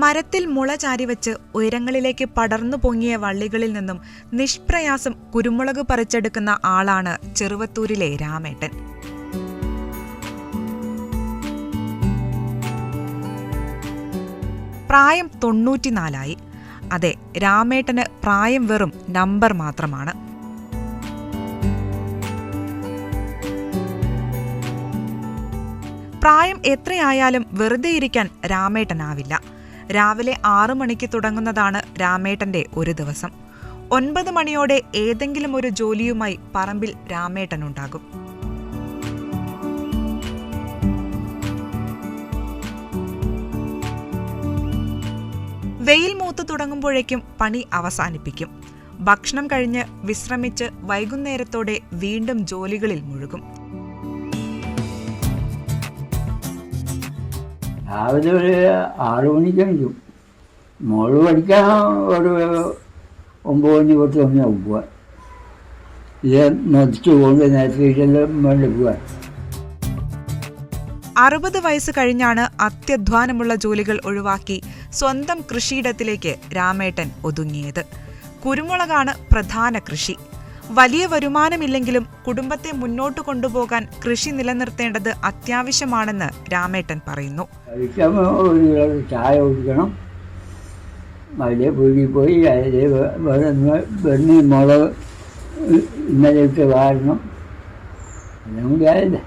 മരത്തിൽ മുള ചാരിവെച്ച് ഉയരങ്ങളിലേക്ക് പടർന്നു പൊങ്ങിയ വള്ളികളിൽ നിന്നും നിഷ്പ്രയാസം കുരുമുളക് പറിച്ചെടുക്കുന്ന ആളാണ് ചെറുവത്തൂരിലെ രാമേട്ടൻ. പ്രായം തൊണ്ണൂറ്റിനാലായി. അതെ രാമേട്ടന് പ്രായം വെറും നമ്പർ മാത്രമാണ്. പ്രായം എത്രയായാലും വെറുതെ ഇരിക്കാൻ രാമേട്ടനാവില്ല. രാവിലെ ആറു മണിക്ക് തുടങ്ങുന്നതാണ് രാമേട്ടന്റെ ഒരു ദിവസം. ഒൻപത് മണിയോടെ ഏതെങ്കിലും ഒരു ജോലിയുമായി പറമ്പിൽ രാമേട്ടൻ ഉണ്ടാകും. വെയിൽ മൂത്ത് തുടങ്ങുമ്പോഴേക്കും പണി അവസാനിപ്പിക്കും. ഭക്ഷണം കഴിഞ്ഞ് വിശ്രമിച്ച് വൈകുന്നേരത്തോടെ വീണ്ടും ജോലികളിൽ മുഴുകും. രാവിലെ ഒരു ആറ് മണിക്ക് എണീക്കും. മോൾ പഠിക്കാൻ ഒരു ഒമ്പത് മണി പത്ത് മണിയാവും പോവാൻ. ഇത് നദിച്ചു പോകുന്നത് നേരത്തെ വേണ്ടി പോവാൻ. അറുപത് വയസ്സ് കഴിഞ്ഞാണ് അത്യധ്വാനമുള്ള ജോലികൾ ഒഴിവാക്കി സ്വന്തം കൃഷിയിടത്തിലേക്ക് രാമേട്ടൻ ഒതുങ്ങിയത്. കുരുമുളകാണ് പ്രധാന കൃഷി. വലിയ വരുമാനമില്ലെങ്കിലും കുടുംബത്തെ മുന്നോട്ട് കൊണ്ടുപോകാൻ കൃഷി നിലനിർത്തേണ്ടത് അത്യാവശ്യമാണെന്ന് രാമേട്ടൻ പറയുന്നു. ചായ കുടിക്കണം. അതിലെ വീട്ടിൽ പോയി അതിലെ വെണ്ണി മുളക് ഇന്നലെയൊക്കെ വാരണം. എല്ലാം കൂടി ആയില്ലേ.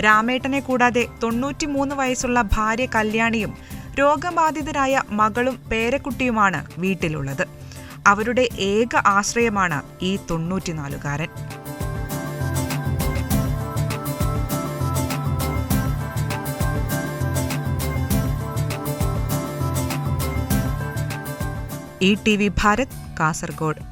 രാമേട്ടനെ കൂടാതെ തൊണ്ണൂറ്റിമൂന്ന് വയസ്സുള്ള ഭാര്യ കല്യാണിയും രോഗബാധിതരായ മകളും പേരക്കുട്ടിയുമാണ് വീട്ടിലുള്ളത്. അവരുടെ ഏക ആശ്രയമാണ് ഈ തൊണ്ണൂറ്റിനാലുകാരൻ. E T V Bharat Kasaragod.